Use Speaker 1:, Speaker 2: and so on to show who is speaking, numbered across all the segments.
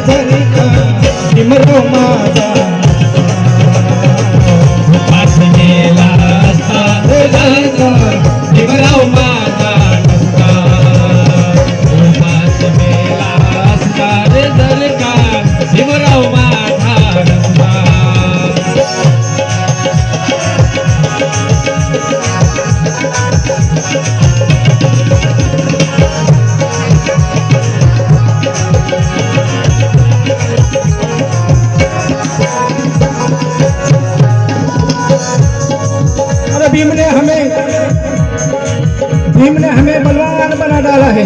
Speaker 1: ધરી નિમરો માજા
Speaker 2: अरे भीम ने हमें भीम ने हमें बलवान बना डाला है।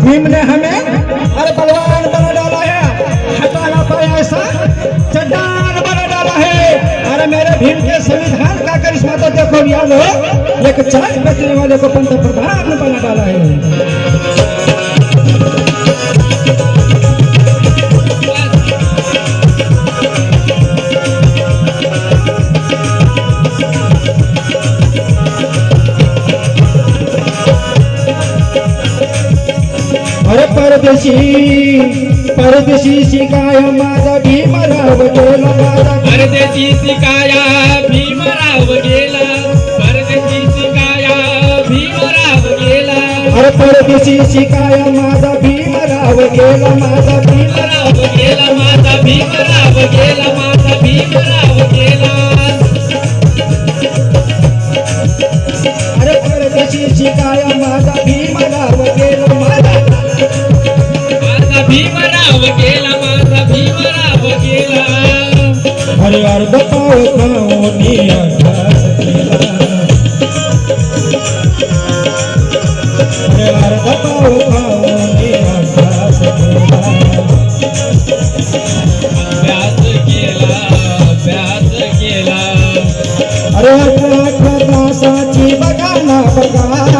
Speaker 2: भीम ने हमें अरे बलवान बना डाला है। हटाना पाया ऐसा, चट्टान बना डाला है। अरे मेरे भीम के संविधान का करिश्मा तो देखो याद हो एक चाय बेचने वाले को पंत प्रधान बना डाला है। परदेशी परदेशी शिकाय माझा भीमराव गेला. माझा
Speaker 1: परदेशी शिकाया भीमराव गेला. परदेशी शिकाया भीमराव गेला.
Speaker 2: अरे परदेशी शिकाय माझा भीमराव गेला. माझा भीम
Speaker 1: भीमराव गेला माझा भीमराव गेला माझा भीमराव
Speaker 2: भीमराव गेला माझा
Speaker 1: भीमराव गेला.
Speaker 2: अरे अर्ध पाव खाऊनी अभ्यास केला. अरे अर्ध पाव खाऊनी अभ्यास केला.
Speaker 1: अभ्यास केला अभ्यास केला.
Speaker 2: अरे अठरा अठरा तासाची बघाना बघाना बघाना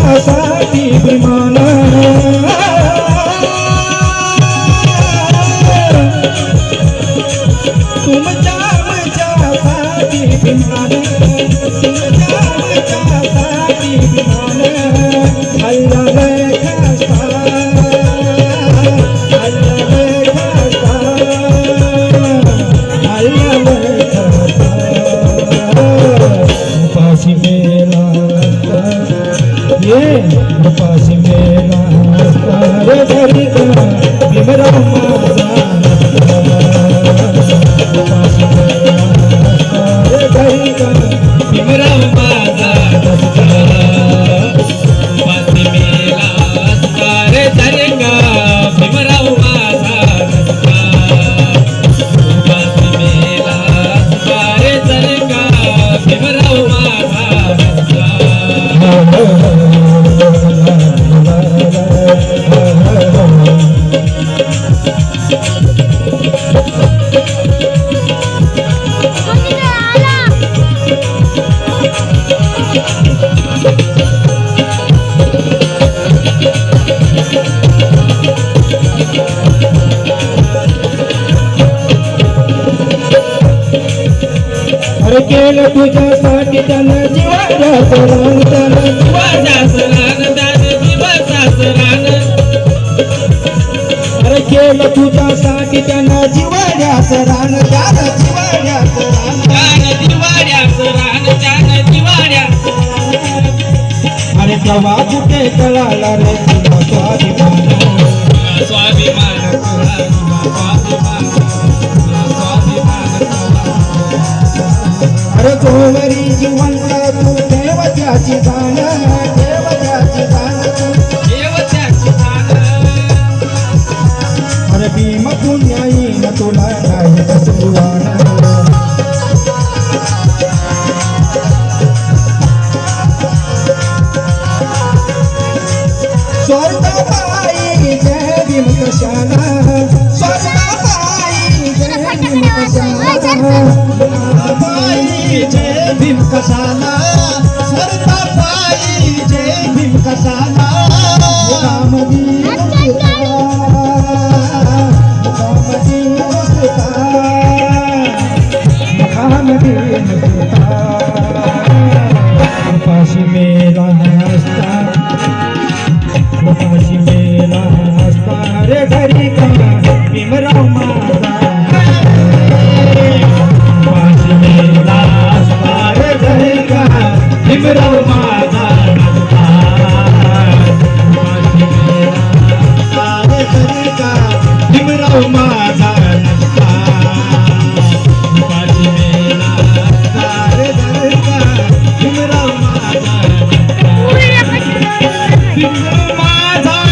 Speaker 2: मच्यासाठी विमान तुमच्या मच्यासाठी विमान केलं तुझ्यासाठी त्यानं जीवाचं रान त्यानं
Speaker 1: दिवसास रान दान दिवसास रान
Speaker 2: अरे केलं तुझ्यासाठी त्यानं जीवाच्या रान रान
Speaker 1: रान
Speaker 2: अरे कुठे कळाला रे तुला स्वाभिमान
Speaker 1: स्वाभिमान स्वाभिमान तुला स्वाभिमान.
Speaker 2: अरे जोवरी जिवंत तू देवत्याची जाण देवत्याची जाण
Speaker 1: देवत्याची दान
Speaker 2: अरे भीम पुण्याईन तुला नाही कसुवान स्वर्ग पायी जय भीम कशाला स्वर्ग पायी जय भीम कशाला पाहिजे भीम कसाला सरता पाहिजे भीम कसाला time.